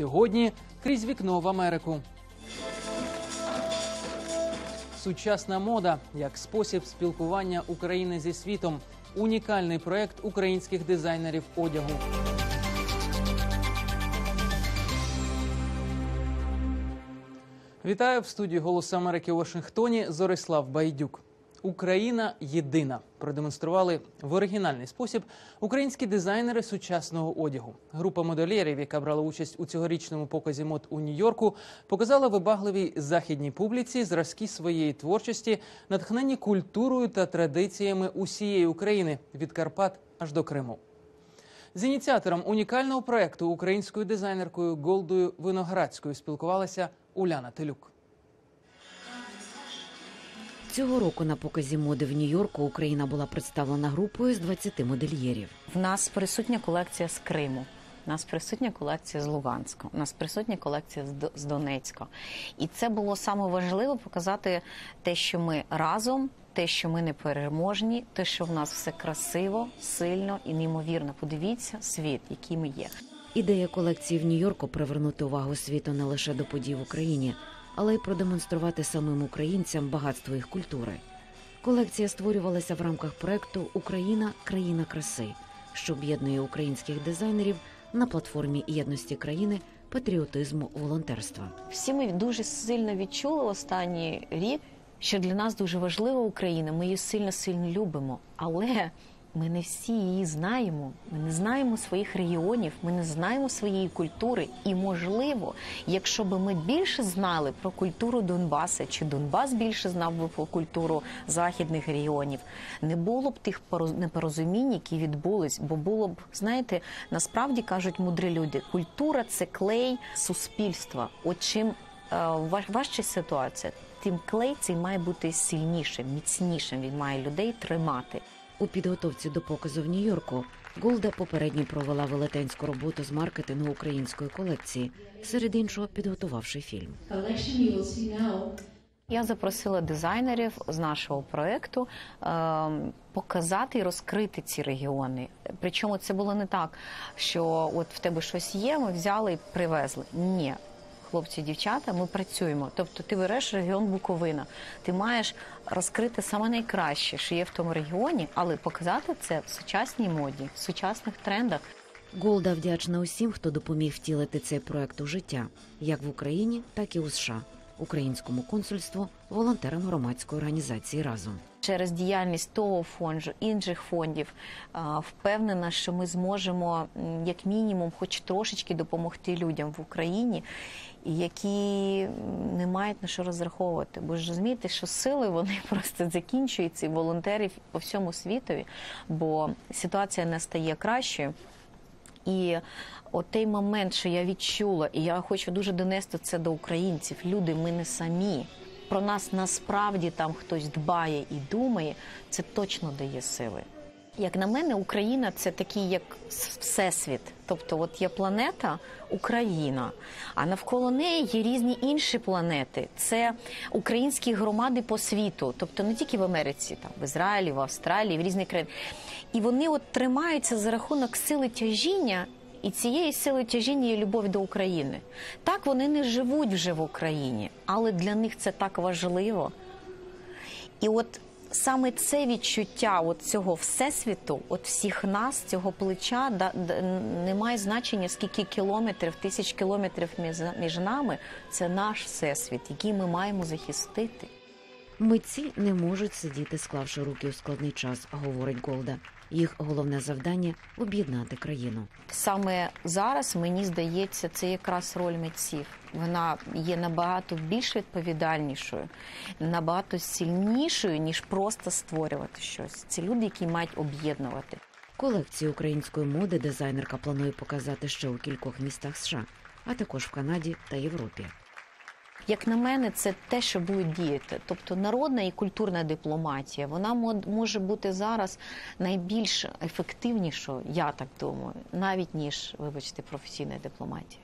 Сьогодні крізь вікно в Америку. Сучасна мода як спосіб спілкування України зі світом. Унікальний проект українських дизайнерів одягу. Вітаю в студії Голос Америки у Вашингтоні. Зорислав Байдюк. Україна єдина продемонстрували в оригінальний спосіб українські дизайнери сучасного одягу. Група модельєрів, яка брала участь у цьогорічному показі мод у Нью-Йорку, показала вибагливій західній публіці зразки своєї творчості, натхнені культурою та традиціями усієї України від Карпат аж до Криму. З ініціатором унікального проекту українською дизайнеркою Голдою Виноградською спілкувалася Уляна Телюк. Цього року на показі моди в Нью-Йорку Україна була представлена групою з 20 модельєрів. В нас присутня колекція з Криму. У нас присутня колекція з Луганська, у нас присутня колекція з Донецька. І це було саме важливо показати те, що ми разом, те, що ми не переможні, те, що в нас все красиво, сильно і неймовірно. Подивіться світ, який ми є. Ідея колекції в Нью-Йорку привернути увагу світу не лише до подій в Україні, але й продемонструвати самим українцям багатство їх культури. Колекція створювалася в рамках проекту Україна країна краси, що об'єднує українських дизайнерів на платформі єдності країни, патріотизму, волонтерства. Всі ми дуже сильно відчули останній рік, що для нас дуже важлива Україна. Ми її сильно сильно любимо, але ми не всі її знаємо. Ми не знаємо своїх регіонів, ми не знаємо своєї культури. І можливо, якщо б ми більше знали про культуру Донбаса, чи Донбас більше знав би про культуру західних регіонів, не було б тих пороз- непорозумінь, які відбулись, бо було б, знаєте, насправді кажуть мудрі люди, культура це клей суспільства. От чим е, важ- важча ситуація, тим клей цей має бути сильнішим, міцнішим. Він має людей тримати. У підготовці до показу в Нью-Йорку Голда попередньо провела велетенську роботу з маркетингу української колекції, серед іншого підготувавши фільм. Я запросила дизайнерів з нашого проекту е, показати і розкрити ці регіони. Причому це було не так, що от в тебе щось є, ми взяли і привезли. Ні. Хлопці, дівчата, ми працюємо. Тобто, ти береш регіон Буковина, ти маєш розкрити саме найкраще, що є в тому регіоні, але показати це в сучасній моді, в сучасних трендах. Голда вдячна усім, хто допоміг втілити цей проект у життя, як в Україні, так і у США, українському консульству, волонтерам громадської організації разом. Через діяльність того фонду, інших фондів, впевнена, що ми зможемо як мінімум, хоч трошечки допомогти людям в Україні, які не мають на що розраховувати. Бо ж розумієте, що сили вони просто закінчуються і волонтерів по всьому світові, бо ситуація не стає кращою. І от той момент, що я відчула, і я хочу дуже донести це до українців. Люди, ми не самі. Про нас насправді там хтось дбає і думає, це точно дає сили. Як на мене, Україна це такий як всесвіт. Тобто, от є планета Україна, а навколо неї є різні інші планети. Це українські громади по світу, тобто не тільки в Америці, там в Ізраїлі, в Австралії, в різних країнах. І вони от тримаються за рахунок сили тяжіння. І цієї сили тяжіння є любов до України. Так вони не живуть вже в Україні, але для них це так важливо. І от саме це відчуття от цього всесвіту, от всіх нас, цього плеча, да, да, не має значення, скільки кілометрів, тисяч кілометрів між, між нами. Це наш всесвіт, який ми маємо захистити. Митці не можуть сидіти, склавши руки у складний час, говорить Голда. Їх головне завдання об'єднати країну. Саме зараз мені здається, це якраз роль митців. Вона є набагато більш відповідальнішою, набагато сильнішою, ніж просто створювати щось. Це люди, які мають об'єднувати. Колекцію української моди дизайнерка планує показати ще у кількох містах США, а також в Канаді та Європі. Як на мене, це те, що буде діяти. Тобто народна і культурна дипломатія, вона може бути зараз найбільш ефективнішою, я так думаю, навіть ніж, вибачте, професійна дипломатія.